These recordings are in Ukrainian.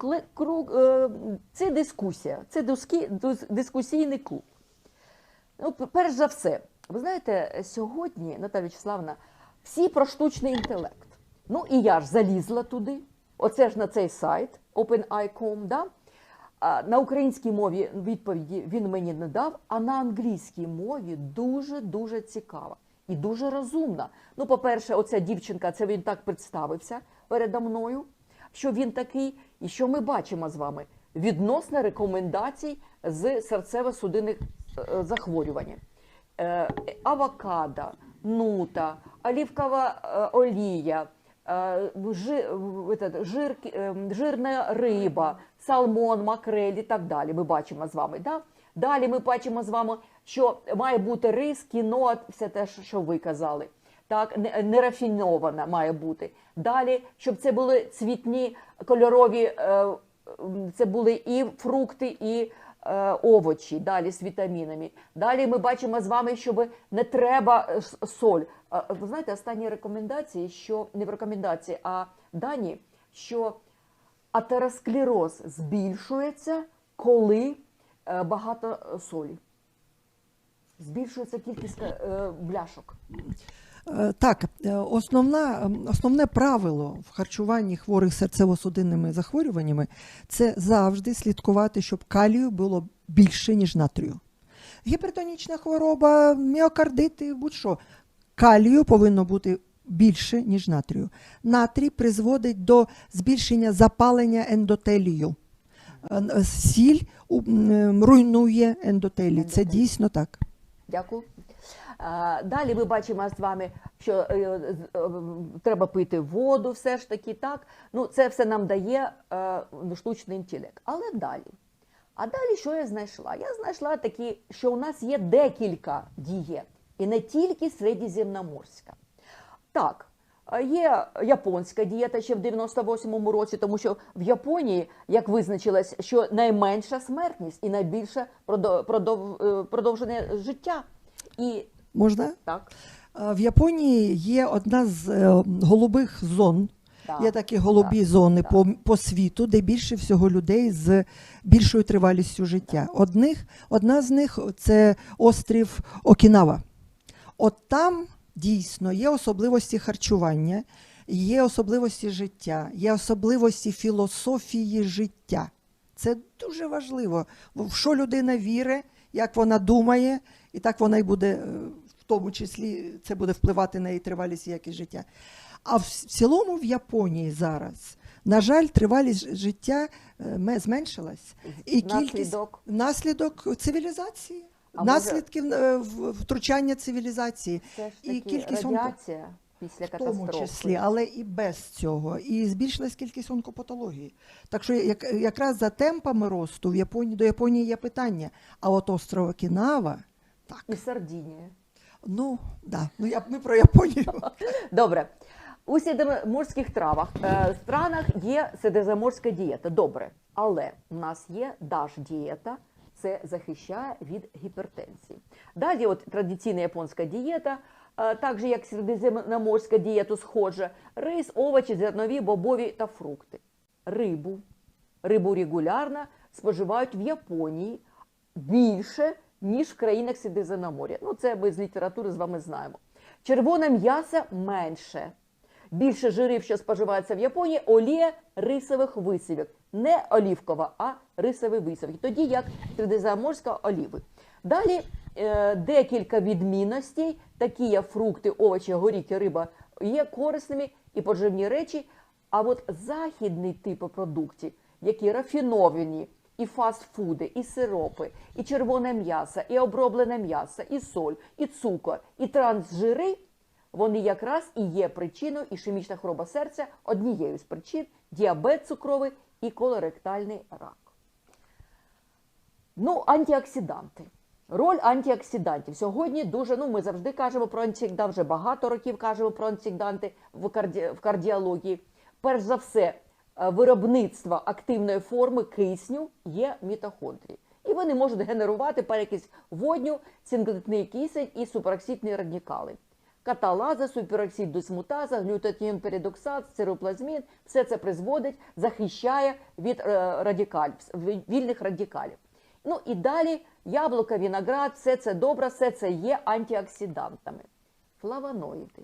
Шановні, кле- кру- е, це дискусія, це дискусійний клуб. Ну, перш за все, ви знаєте, сьогодні, Наталя Вячеславна, всі про штучний інтелект. Ну і я ж залізла туди. Оце ж на цей сайт OpenAI.com, да? На українській мові відповіді він мені не дав, а на англійській мові дуже-дуже цікава і дуже розумна. Ну, по-перше, оця дівчинка, це він так представився передо мною, що він такий, і що ми бачимо з вами відносно рекомендацій з серцево-судинних е, захворювань. Е, авокадо, нута, олівкова е, олія, е, жир, е, жирна риба, салмон, макрель і так далі. Ми бачимо з вами. Да? Далі ми бачимо з вами, що має бути рис, кіно, все те, що ви казали. Так, нерафінована має бути. Далі, щоб це були цвітні кольорові, е, це були і фрукти, і е, овочі, далі з вітамінами. Далі ми бачимо з вами, щоб не треба е, соль. Ви знаєте, останні рекомендації, що не в рекомендації, а дані, що атеросклероз збільшується, коли багато солі. Збільшується кількість бляшок. Е, Так, е, основна, ем, основне правило в харчуванні хворих серцево-судинними захворюваннями це завжди слідкувати, щоб калію було більше, ніж натрію. Гіпертонічна хвороба, міокардити, будь-що. Калію повинно бути більше, ніж натрію. Натрій призводить до збільшення запалення ендотелію. Е, Сіль руйнує ендотелій. Це дійсно так. Дякую. Далі ми бачимо з вами, що е, е, треба пити воду, все ж таки, так. Ну, це все нам дає е, штучний інтелект. Але далі. А далі що я знайшла? Я знайшла такі, що у нас є декілька дієт, і не тільки середземноморська. Так, є японська дієта ще в 98-му році, тому що в Японії, як визначилось, що найменша смертність і найбільше продов- продов- продовжене життя. І Можна? так, В Японії є одна з е, голубих зон. так, Є такі голубі так, зони так. по, по світу, де більше всього людей з більшою тривалістю життя. Одних, одна з них це острів Окінава. От там дійсно є особливості харчування, є особливості життя, є особливості філософії життя. Це дуже важливо. В що людина вірить, як вона думає, і так вона й буде, е, тому числі, це буде впливати на її тривалість і якість життя. А в цілому в Японії зараз, на жаль, тривалість життя е, зменшилась. І кількість наслідок. наслідок цивілізації, А наслідків е, в- втручання цивілізації. Це ж І таки кількість онко- радіація після В тому числі, але і без цього. І збільшилась кількість онкопатології. Так що як, якраз за темпами росту в Японії до Японії є питання. А от остров Окінава, так, І Сардінія. Ну да. Ну я ми про Японію. Добре. У середземноморських травах е, странах є середземноморська дієта. Добре. Але у нас є даш дієта, це захищає від гіпертензії. Далі, от традиційна японська дієта, е, так же як середземноморська дієта схожа, рис, овочі, зернові, бобові та фрукти. Рибу. Рибу регулярно споживають в Японії більше, ніж в країнах Середземномор'я. Ну, це ми з літератури з вами знаємо. Червоне м'ясо менше. Більше жирів, що споживається в Японії, олія рисових висівок. Не олівкова, а рисові висівки. Тоді як середземноморська оліви. Далі е, декілька відмінностей, такі як фрукти, овочі, горіхи, риба, є корисними і поживні речі. А от західний тип продуктів, які рафіновані, і фастфуди, і сиропи, і червоне м'ясо, і оброблене м'ясо, і соль, і цукор, і трансжири, вони якраз і є причиною ішемічна хвороба серця, однією з причин діабет цукровий і колоректальний рак. Ну, антиоксиданти. Роль антиоксидантів. Сьогодні дуже, ну ми завжди кажемо про антиоксиданти, вже багато років кажемо про антиоксиданти в, карді... в кардіології. Перш за все, е, виробництво активної форми кисню є мітохондрії. І вони можуть генерувати перекись водню, синклетний кисень і супероксидні радикали. каталаза, супероксид дисмутаза, глютатіон передоксат, цероплазмін. Все це призводить, захищає від е, радикалів, вільних радикалів. Ну і далі яблука, виноград, все це добре, все це є антиоксидантами. Флавоноїди.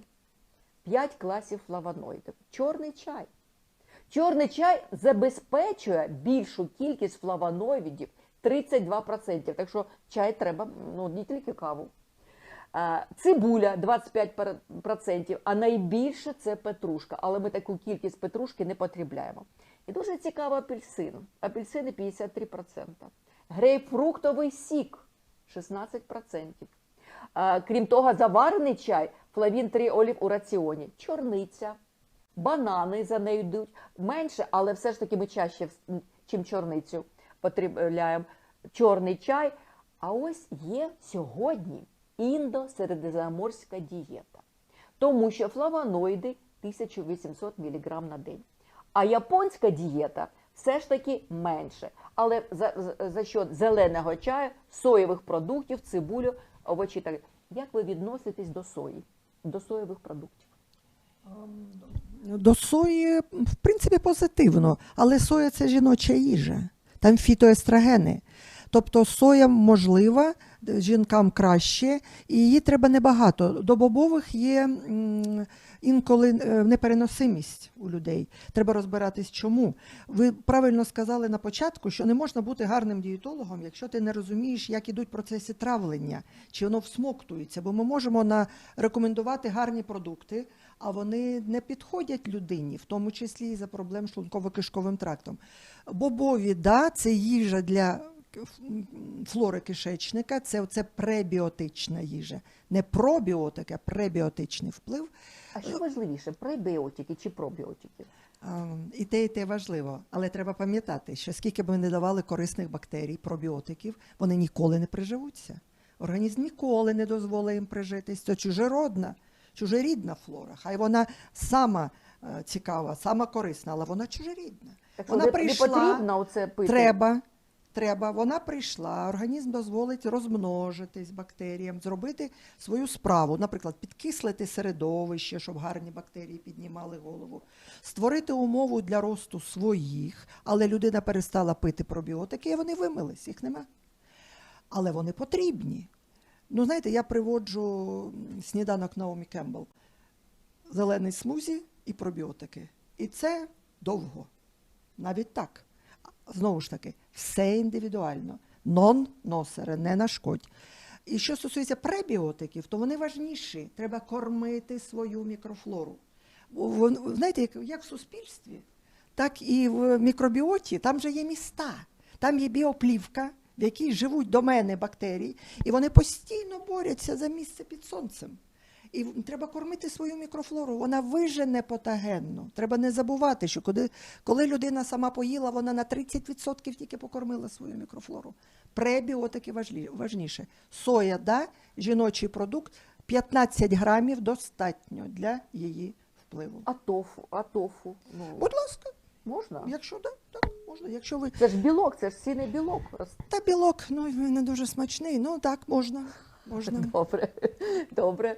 П'ять класів флавоноїдів. Чорний чай. Чорний чай забезпечує більшу кількість флавоноїдів 32%. Так що чай треба ну, не тільки каву. Цибуля 25%, а найбільше це петрушка. Але ми таку кількість петрушки не потребляємо. І дуже цікаво апельсин. Апельсини 53%. Грейпфруктовий сік 16%. Е, Крім того, заварений чай, флавін 3 олів у раціоні, чорниця, банани за нею йдуть менше, але все ж таки ми чаще, чим чорницю, потребляємо чорний чай. А ось є сьогодні індо-середземноморська дієта, тому що флавоноїди 1800 мг на день. А японська дієта все ж таки менше. Але за, за, що зеленого чаю, соєвих продуктів, цибулю, овочі так. Як ви відноситесь до сої, до соєвих продуктів? До сої, в принципі, позитивно, але соя це жіноча їжа. Там фітоестрогени. Тобто соя можлива, жінкам краще, і її треба небагато. До бобових є інколи е, непереносимість у людей. Треба розбиратись, чому. Ви правильно сказали на початку, що не можна бути гарним дієтологом, якщо ти не розумієш, як ідуть процеси травлення, чи воно всмоктується. Бо ми можемо на рекомендувати гарні продукти, а вони не підходять людині, в тому числі і за проблем шлунково-кишковим трактом. Бобові, да, це їжа для флори кишечника, це оце пребіотична їжа. Не пробіотик, а пребіотичний вплив. А що важливіше, пребіотики чи пробіотики? І те, і те важливо. Але треба пам'ятати, що скільки б ми не давали корисних бактерій, пробіотиків, вони ніколи не приживуться. Організм ніколи не дозволить їм прижитись. Це чужеродна, чужорідна флора. Хай вона сама е, цікава, сама корисна, але вона чужорідна. Так Вона прийшла, не потрібно оце пити. Треба. Треба, вона прийшла, організм дозволить розмножитись бактеріям, зробити свою справу, наприклад, підкислити середовище, щоб гарні бактерії піднімали голову, створити умову для росту своїх, але людина перестала пити пробіотики, і вони вимились, їх нема. Але вони потрібні. Ну, знаєте, я приводжу сніданок Наомі Кембл. Зелений смузі і пробіотики. І це довго. Навіть так. Знову ж таки, все індивідуально. Нон-носери, не нашкодь. І що стосується пребіотиків, то вони важніші. Треба кормити свою мікрофлору. Знаєте, як, в суспільстві, так і в мікробіоті, там же є міста, там є біоплівка, в якій живуть домени бактерій, і вони постійно борються за місце під сонцем. І треба кормити свою мікрофлору. Вона вижене патогенно. Треба не забувати, що коли, коли людина сама поїла, вона на 30% тільки покормила свою мікрофлору. Пребіотики важніше. Соя, да, жіночий продукт, 15 грамів достатньо для її впливу. А тофу, а тофу. Ну, Будь ласка, можна? якщо да, так, можна. Якщо ви Це ж білок, це ж сіний білок. та білок, ну він не дуже смачний, ну так можна. Можна. Добре, добре.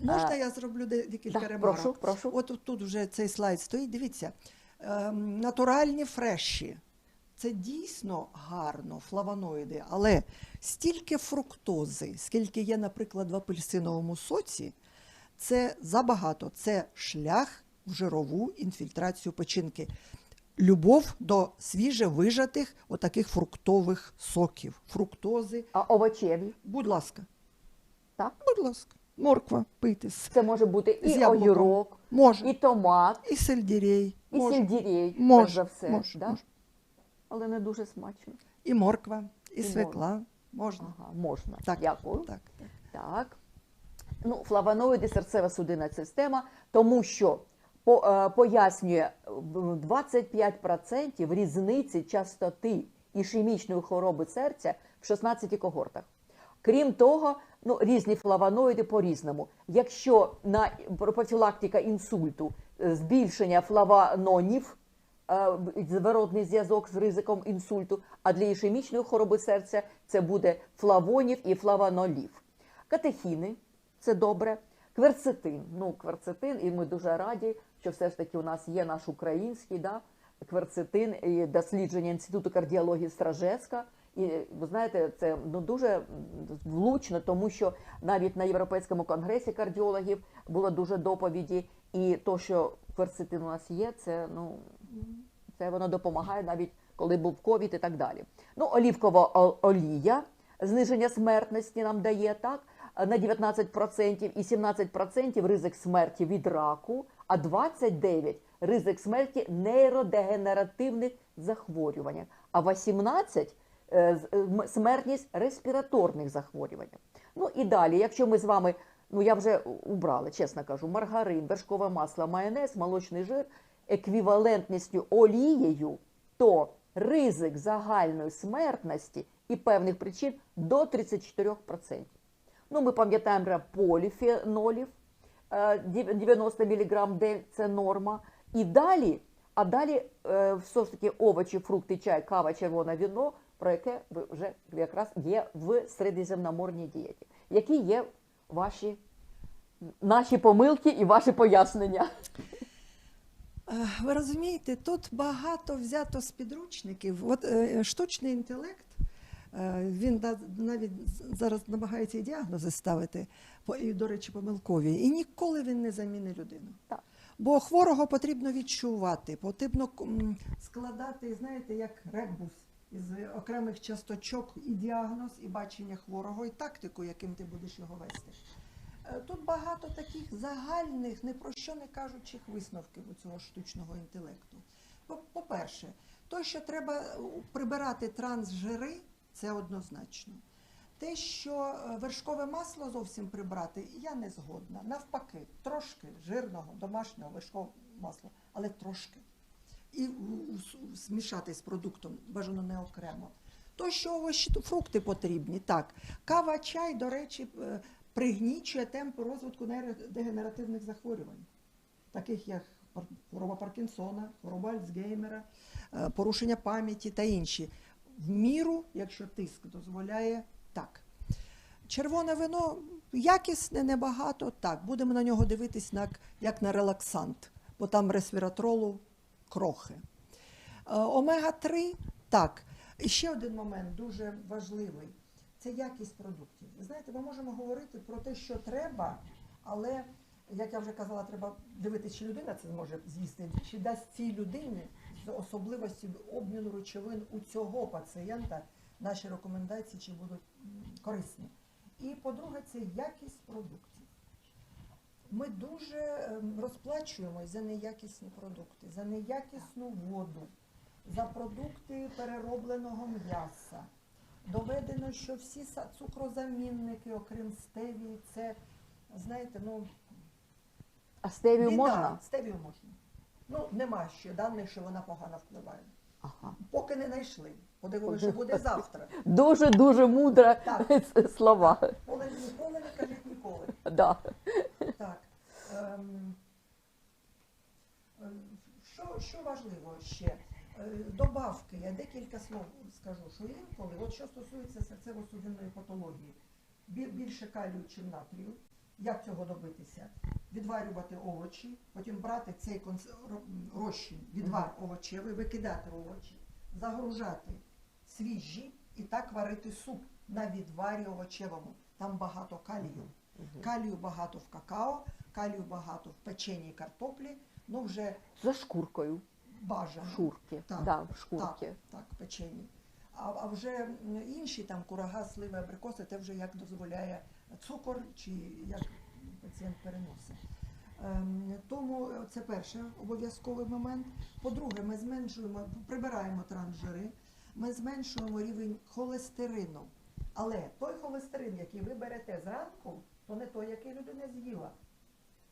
Можна я зроблю декілька да, ремарок? прошу, прошу. От тут, вже цей слайд стоїть. Дивіться, ем, натуральні фреші. Це дійсно гарно, флавоноїди, але стільки фруктози, скільки є, наприклад, в апельсиновому соці, це забагато. Це шлях в жирову інфільтрацію печінки. Любов до свіжевижатих отаких фруктових соків. Фруктози. А овочеві? Будь ласка, Так? будь ласка, морква пити з Це може бути З і яблуком. огірок, Може. і томат, І сельдерей. і може. сельдерей, перш Може, все. може, да? може. Але не дуже смачно. І морква, і, І свекла. Можна. Ага, можна. Так, Дякую. Так, так. Так. Ну, флавоноїди, серцево-судинна система, тому що по, е, пояснює в 25% різниці частоти ішемічної хвороби серця в 16 когортах. Крім того, ну, різні флавоноїди по-різному. Якщо на профілактика інсульту е, збільшення флавононів, е, зворотний зв'язок з ризиком інсульту, а для ішемічної хвороби серця це буде флавонів і флавонолів. Катехіни це добре. Кверцетин. Ну, кверцетин, і ми дуже раді, що все ж таки у нас є наш український да, кверцетин і дослідження Інституту кардіології Стражеска. І ви знаєте, це ну дуже влучно, тому що навіть на Європейському конгресі кардіологів було дуже доповіді, і то, що кверцетин у нас є, це ну це воно допомагає навіть коли був ковід і так далі. Ну, олівкова олія, зниження смертності нам дає так на 19% і 17% ризик смерті від раку, а 29% ризик смерті нейродегенеративних захворювань, а 18% е, з- е, м- смертність респіраторних захворювань. Ну і далі, якщо ми з вами, ну я вже убрала, чесно кажу, маргарин, вершкове масло, майонез, молочний жир еквівалентністю олією, то ризик загальної смертності і певних причин до 34%. Ну, ми пам'ятаємо про поліфенолів, е, 90 мг день це норма. І далі, а далі е, все ж таки овочі, фрукти, чай, кава, червоне віно, про яке ви вже якраз є в середземноморній дієті. Які є ваші наші помилки і ваші пояснення? Е, Ви розумієте, тут багато взято з підручників. От е, штучний інтелект, е, він навіть зараз намагається і діагнози ставити, і, до речі, помилкові, і ніколи він не замінить людину. Так. Бо хворого потрібно відчувати, потрібно складати, знаєте, як регбус із окремих часточок і діагноз, і бачення хворого, і тактику, яким ти будеш його вести. Е, Тут багато таких загальних, не про що не кажучих висновків у цього штучного інтелекту. По- По-перше, то, що треба е, прибирати трансжири, це однозначно. Те, що е, вершкове масло зовсім прибрати, я не згодна. Навпаки, трошки жирного, домашнього вершкового масла, але трошки. І змішати з продуктом, бажано не окремо. То, що овочі, фрукти потрібні, так. Кава, чай, до речі, е, пригнічує темпи розвитку нейродегенеративних захворювань, таких як хвороба Паркінсона, хвороба Альцгеймера, е, порушення пам'яті та інші. В міру, якщо тиск дозволяє, так. Червоне вино якісне, небагато, так. Будемо на нього дивитись як на релаксант, бо там ресвіратролу крохи. Е, Омега-3, так. І ще один момент дуже важливий це якість продуктів. Ви знаєте, ми можемо говорити про те, що треба, але, як я вже казала, треба дивитися, чи людина це зможе з'їсти, чи дасть цій людині з особливості обміну речовин у цього пацієнта наші рекомендації, чи будуть корисні. І по-друге, це якість продуктів. Ми дуже ем, розплачуємось за неякісні продукти, за неякісну воду, за продукти переробленого м'яса. Доведено, що всі цукрозамінники, окрім стевії, це, знаєте, ну, А стевію біда. можна? Стевію можна. Ну, нема ще даних, що вона погано впливає. Ага. Поки не знайшли. Подивимося, що буде завтра. Дуже дуже мудра Так. слова. Коли ніколи не кажіть ніколи. Да. Ем, ем, що, що важливо ще? Е, Добавки, я декілька слов скажу, що інколи, от що стосується серцево-судинної патології, більше калію, чим натрію. Як цього добитися? Відварювати овочі, потім брати цей конс- розчин, відвар овочевий, викидати овочі, загружати свіжі і так варити суп на відварі овочевому. Там багато калію. Калію багато в какао, калію багато в печеній картоплі, ну вже За шкуркою. бажано. Шурки. Так, Да, шкурки. Так, так, печені. А, а вже інші там курага, сливи, абрикоси, це вже як дозволяє цукор чи як пацієнт переносить. Ем, тому це перший обов'язковий момент. По-друге, ми зменшуємо, прибираємо трансжири, ми зменшуємо рівень холестерину. Але той холестерин, який ви берете зранку, то не той, який людина з'їла.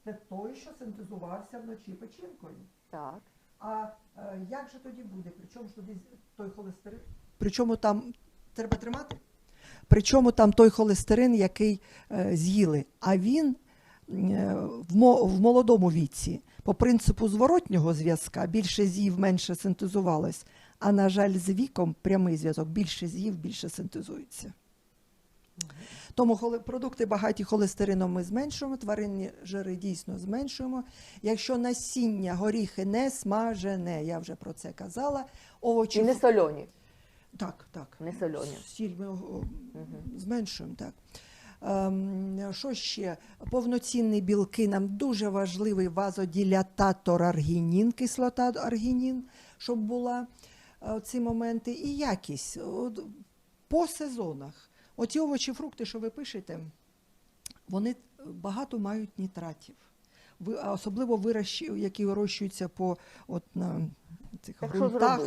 Це той, що синтезувався вночі печінкою. Так. А е, як же тоді буде? Причому ж тоді той холестерин? Причому там треба тримати? Причому там той холестерин, який е, з'їли, а він е, в, мо, в молодому віці, по принципу зворотнього зв'язка, більше з'їв, менше синтезувалось. А на жаль, з віком прямий зв'язок більше з'їв, більше синтезується. Тому продукти багаті холестерином ми зменшуємо, тваринні жири дійсно зменшуємо. Якщо насіння, горіхи не смажене, я вже про це казала. Овочі І не сольоні. так, так. Не сольоні. Сіль ми зменшуємо, так. Ем, що ще? Повноцінні білки нам дуже важливий вазодилататор аргінін, кислота аргінін, щоб була е, ці моменти, і якість по сезонах. Оці овочі, фрукти, що ви пишете, вони багато мають нітратів. Ви, особливо вирощі, які вирощуються по от, на цих Так ґрунтах.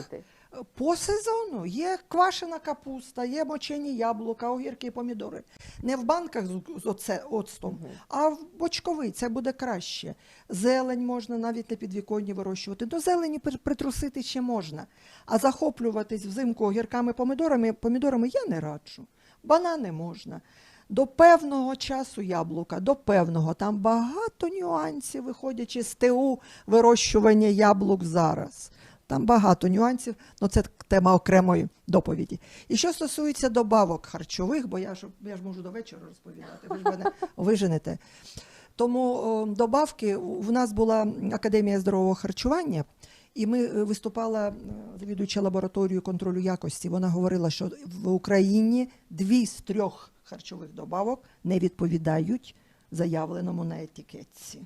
По сезону є квашена капуста, є мочені яблука, огірки помідори. Не в банках з, оце, оцтом, а в бочковий, це буде краще. Зелень можна навіть на підвіконні вирощувати. До зелені при- притрусити ще можна. А захоплюватись взимку огірками, помідорами, помідорами я не раджу. Банани можна. До певного часу яблука, до певного. Там багато нюансів, виходячи з ТУ вирощування яблук зараз. Там багато нюансів, але це тема окремої доповіді. І що стосується добавок харчових, бо я ж, я ж можу до вечора розповідати, ви ж мене виженете. Тому о, добавки, у нас була Академія здорового харчування, і ми е, виступала е, завідуюча лабораторією контролю якості. Вона говорила, що в Україні дві з трьох харчових добавок не відповідають заявленому на етикетці.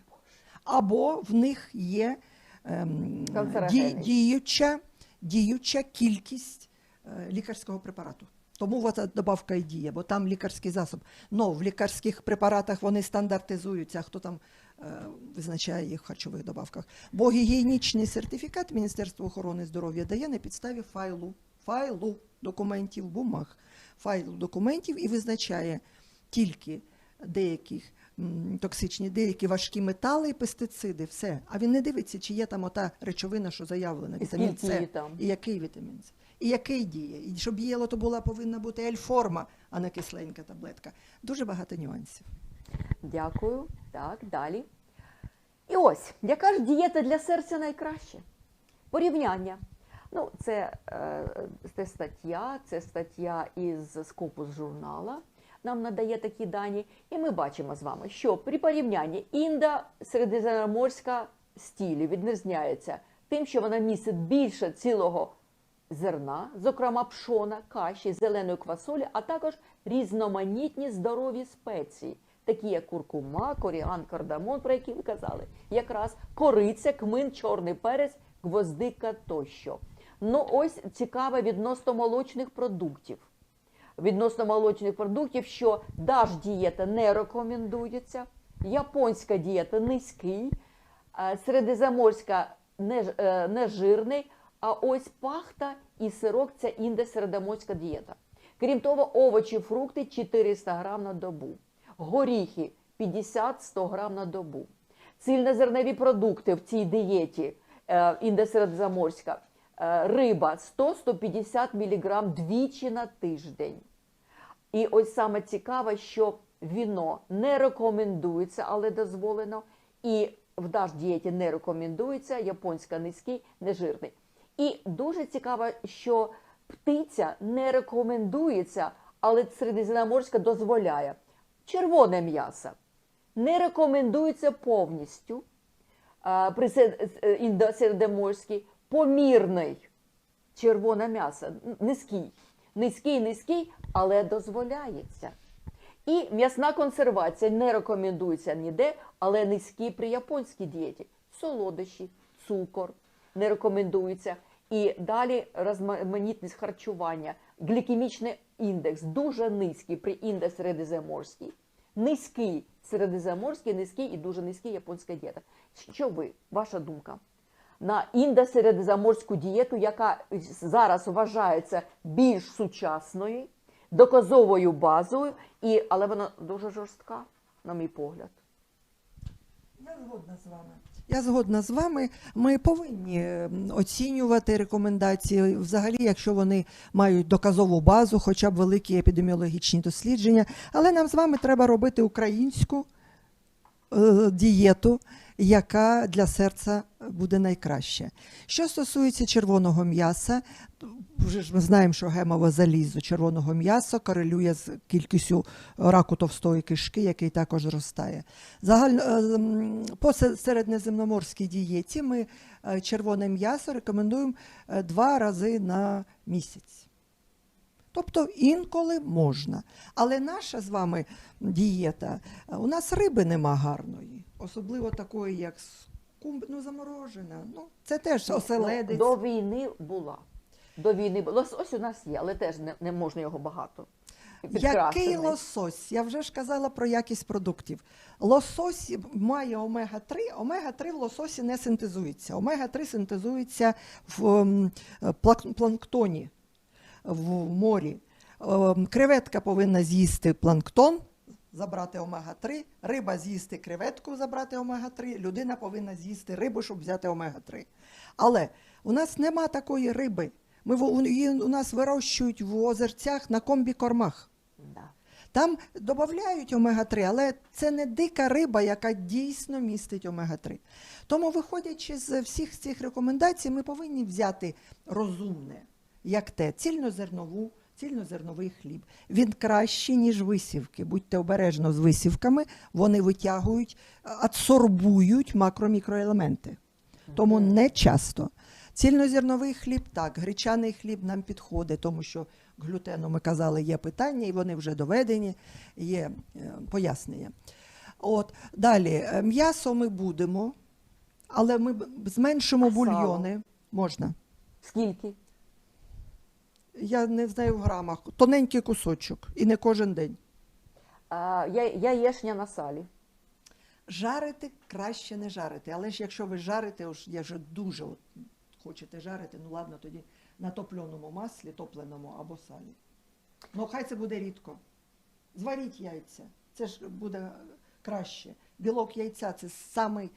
Або в них є ем, ді- діюча, діюча кількість е, лікарського препарату. Тому ця добавка і діє, бо там лікарський засоб. Но в лікарських препаратах вони стандартизуються, хто там визначає їх в харчових добавках. Бо гігієнічний сертифікат Міністерства охорони здоров'я дає на підставі файлу, файлу документів, бумаг, файлу документів і визначає тільки деяких токсичні, деякі важкі метали і пестициди, все. А він не дивиться, чи є там ота речовина, що заявлена, вітамін С, і який вітамін С, і який діє. І щоб діяло, то була повинна бути ельформа, а не кисленька таблетка. Дуже багато нюансів. Дякую. Так, далі. І ось, яка ж дієта для серця найкраща? Порівняння. Ну, це, е, це стаття, це стаття із Scopus журнала. Нам надає такі дані, і ми бачимо з вами, що при порівнянні інда середземноморська стілі відрізняється тим, що вона містить більше цілого зерна, зокрема пшона, каші, зеленої квасолі, а також різноманітні здорові спеції, такі як куркума, коріан, кардамон, про які ви казали, якраз кориця, кмин, чорний перець, гвоздика тощо. Ну ось цікаве відносно молочних продуктів. Відносно молочних продуктів, що даш дієта не рекомендується, японська дієта низький, е, середземноморська не, е, нежирний, а ось пахта і сирок це індосередземноморська дієта. Крім того, овочі, фрукти 400 грам на добу, горіхи 50-100 грам на добу. Цільнозернові продукти в цій дієті е, індосередземноморська, е, риба 100-150 мг двічі на тиждень. І ось саме цікаве, що віно не рекомендується, але дозволено. І в даш дієті не рекомендується, японська низький, нежирний. І дуже цікаво, що птиця не рекомендується, але середземноморська дозволяє. Червоне м'ясо не рекомендується повністю при е, помірний червоне м'ясо, низький. Низький, низький, але дозволяється. І м'ясна консервація не рекомендується ніде, але низькі при японській дієті. Солодощі, цукор не рекомендується. І далі розманітність харчування. Глікемічний індекс дуже низький при індекс середземноморській. Низький середземноморський, низький і дуже низький японська дієта. Що ви, ваша думка? на індосередземноморську дієту, яка зараз вважається більш сучасною, доказовою базою, і, але вона дуже жорстка, на мій погляд. Я згодна з вами. Я згодна з вами. Ми повинні оцінювати рекомендації, взагалі, якщо вони мають доказову базу, хоча б великі епідеміологічні дослідження. Але нам з вами треба робити українську е, дієту, яка для серця буде найкраща. Що стосується червоного м'яса, вже ж ми знаємо, що гемове залізо червоного м'яса корелює з кількістю раку товстої кишки, який також зростає. Загально, е, по се- середньоземноморській дієті ми е, червоне м'ясо рекомендуємо е, два рази на місяць. Тобто інколи можна. Але наша з вами дієта, у нас риби нема гарної, особливо такої, як скумб, ну, заморожена. Ну, це теж оселедець. До війни була. До війни була. Ось у нас є, але теж не, не можна його багато. Який лосось? Я вже ж казала про якість продуктів. Лосось має омега-3. Омега-3 в лососі не синтезується. Омега-3 синтезується в ем, планктоні в морі. Ем, Креветка повинна з'їсти планктон, забрати омега-3. Риба з'їсти креветку, забрати омега-3. Людина повинна з'їсти рибу, щоб взяти омега-3. Але у нас нема такої риби. Ми у- її у нас вирощують в озерцях на комбікормах. Да. Там додають омега-3, але це не дика риба, яка дійсно містить омега-3. Тому, виходячи з всіх цих рекомендацій, ми повинні взяти розумне, як те, цільнозернову, цільнозерновий хліб. Він кращий, ніж висівки. Будьте обережно з висівками, вони витягують, адсорбують макро-мікроелементи. Тому не часто. Цільнозерновий хліб так, гречаний хліб нам підходить, тому що глютену ми казали, є питання, і вони вже доведені, є е, пояснення. От далі, е, м'ясо ми будемо, але ми зменшимо А сало? бульйони. Можна. Скільки? Я не знаю в грамах. Тоненький кусочок, і не кожен день. А, я, яєшня на салі. Жарити краще не жарити. Але ж якщо ви жарите, уж я вже дуже от, хочете жарити, ну ладно, тоді на топленому маслі, топленому або салі. Ну, хай це буде рідко. Зваріть яйця, це ж буде краще. Білок яйця це самий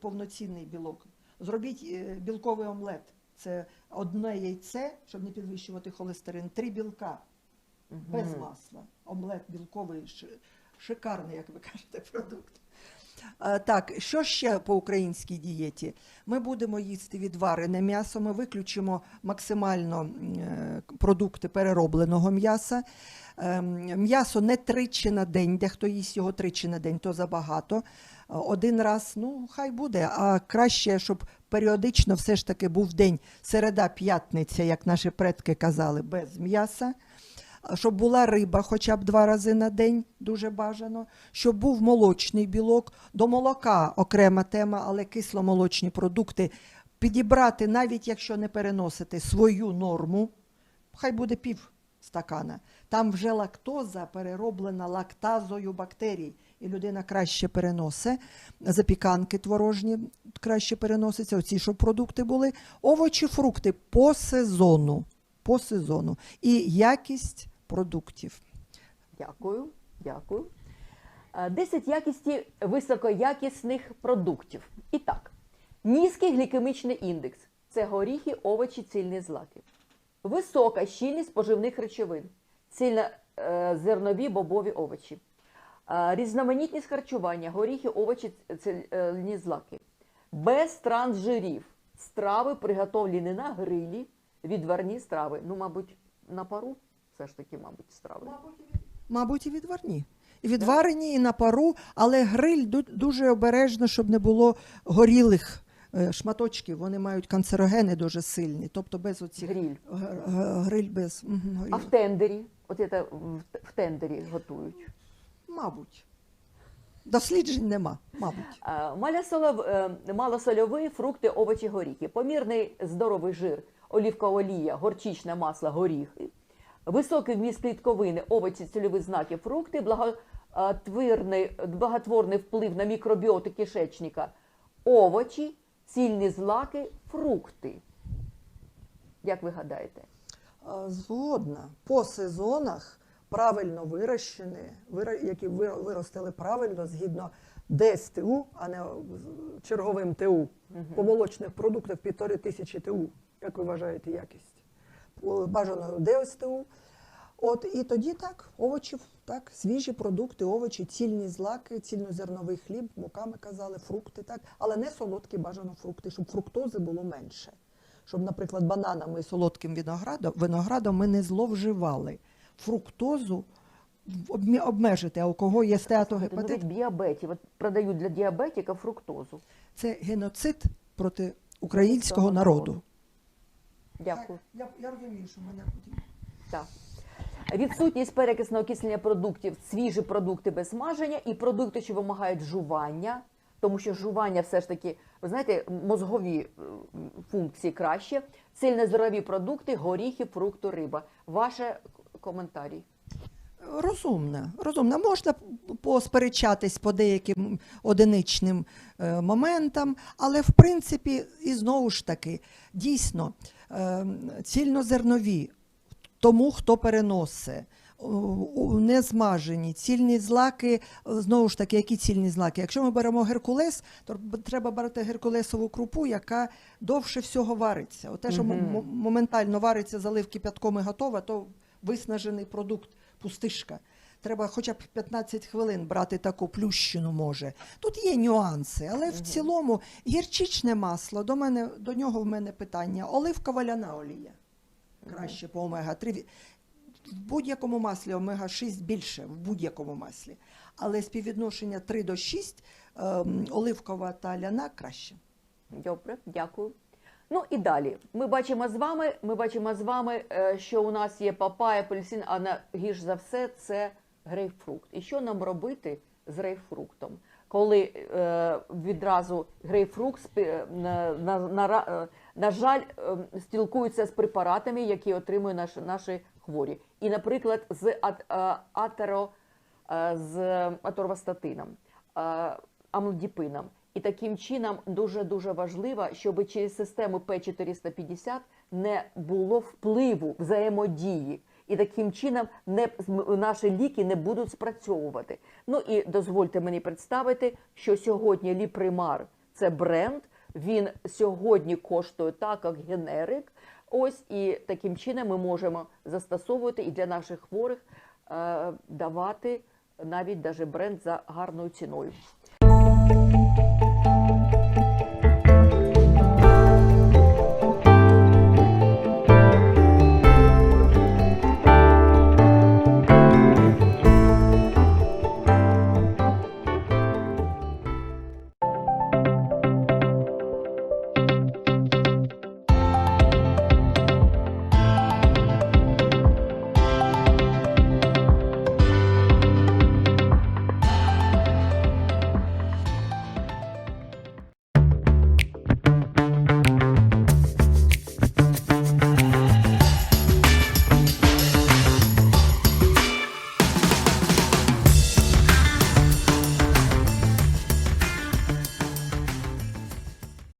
повноцінний білок. Зробіть е, білковий омлет. Це одне яйце, щоб не підвищувати холестерин, три білка без масла. Омлет білковий шикарний, як ви кажете, продукт. Так, що ще по українській дієті? Ми будемо їсти відварене м'ясо, ми виключимо максимально е, продукти переробленого м'яса. Ем, М'ясо не тричі на день, дехто їсть його тричі на день, то забагато. Один раз, ну хай буде, а краще, щоб періодично все ж таки був день середа-п'ятниця, як наші предки казали, без м'яса щоб була риба хоча б два рази на день, дуже бажано, щоб був молочний білок. До молока окрема тема, але кисломолочні продукти підібрати, навіть якщо не переносити свою норму, хай буде пів стакана. Там вже лактоза перероблена лактазою бактерій, і людина краще переносить. Запіканки творожні краще переносяться, оці, щоб продукти були. Овочі, фрукти по сезону. По сезону. І якість продуктів. Дякую, дякую. Е, 10 якісті високоякісних продуктів. І так, низький глікемічний індекс це горіхи, овочі, цільні злаки. Висока щільність поживних речовин, цільнозернові бобові овочі. Е, Різноманітність харчування, горіхи, овочі, цільні злаки. Без трансжирів. Страви приготовлені на грилі, відварні страви. Ну, мабуть, на пару все ж таки, мабуть, страви. Мабуть, і відварні. І відварені, і на пару, але гриль дуже обережно, щоб не було горілих е, шматочків. Вони мають канцерогени дуже сильні. Тобто без оцих Гриль. гриль без А в тендері? От це в, тендері готують. Мабуть. Досліджень нема, мабуть. Е, малосольові фрукти, овочі, горіхи, помірний здоровий жир, олівкова олія, горчичне масло, горіхи, високий вміст клітковини, овочі, цільові знаки, фрукти, благотворний, благотворний вплив на мікробіоти кишечника, овочі, цільні злаки, фрукти. Як ви гадаєте? Згодна. По сезонах правильно вирощені, які виростили правильно згідно ДСТУ, а не черговим ТУ. По молочних продуктах півтори тисячі ТУ. Як ви вважаєте якість? Бажано ДСТУ. От і тоді так, овочі, так, свіжі продукти, овочі, цільні злаки, цільнозерновий хліб, мука ми казали, фрукти, так, але не солодкі бажано фрукти, щоб фруктози було менше. щоб, наприклад, бананами і солодким виноградом, виноградом ми не зловживали. Фруктозу обмежити, а у кого є Ну, стеатогепатит, ведь діабетів, от продають для діабетика фруктозу. це геноцид проти Українського народу. Дякую. Я, я розумію, що мене потім. Так. Відсутність перекисного окислення продуктів, свіжі продукти без смаження і продукти, що вимагають жування, тому що жування все ж таки, ви знаєте, мозгові е, функції краще. Цільнозорові продукти, горіхи, фрукти, риба. Ваше коментарі. Розумна, розумна. Можна посперечатись по деяким одиничним е, моментам, але в принципі, і знову ж таки, дійсно, е, цільнозернові тому, хто переносить. Не змажені, цільні злаки, знову ж таки, які цільні злаки? Якщо ми беремо геркулес, то треба брати геркулесову крупу, яка довше всього вариться. От те, що Мгм. м- моментально вариться, залив кипятком і готове, то виснажений продукт, пустишка. Треба хоча б 15 хвилин брати таку плющину може. Тут є нюанси, але в цілому гірчичне масло, до, мене, до нього в мене питання. Оливкова ляна олія. Краще по омега-3. В будь-якому маслі омега-6 більше, в будь-якому маслі. Але співвідношення 3 до 6 ем, оливкова та ляна краще. Добре, дякую. Ну і далі. Ми бачимо з вами, ми бачимо з вами, е, що у нас є папай, апельсин, а найгірш за все це грейпфрукт. І що нам робити з грейпфруктом? Коли е, відразу грейпфрукт спі- на, на, на, е, на жаль е, спілкується з препаратами, які отримують наші, наші хворі. І, наприклад, з ат, е, атеро, е, з аторвастатином, е, амлодіпином. І таким чином дуже дуже важливо, щоб через систему П450 не було впливу взаємодії. І таким чином не наші ліки не будуть спрацьовувати. Ну і дозвольте мені представити, що сьогодні Ліпримар це бренд. Він сьогодні коштує так, як генерик. Ось і таким чином ми можемо застосовувати і для наших хворих е, давати навіть даже бренд за гарною ціною.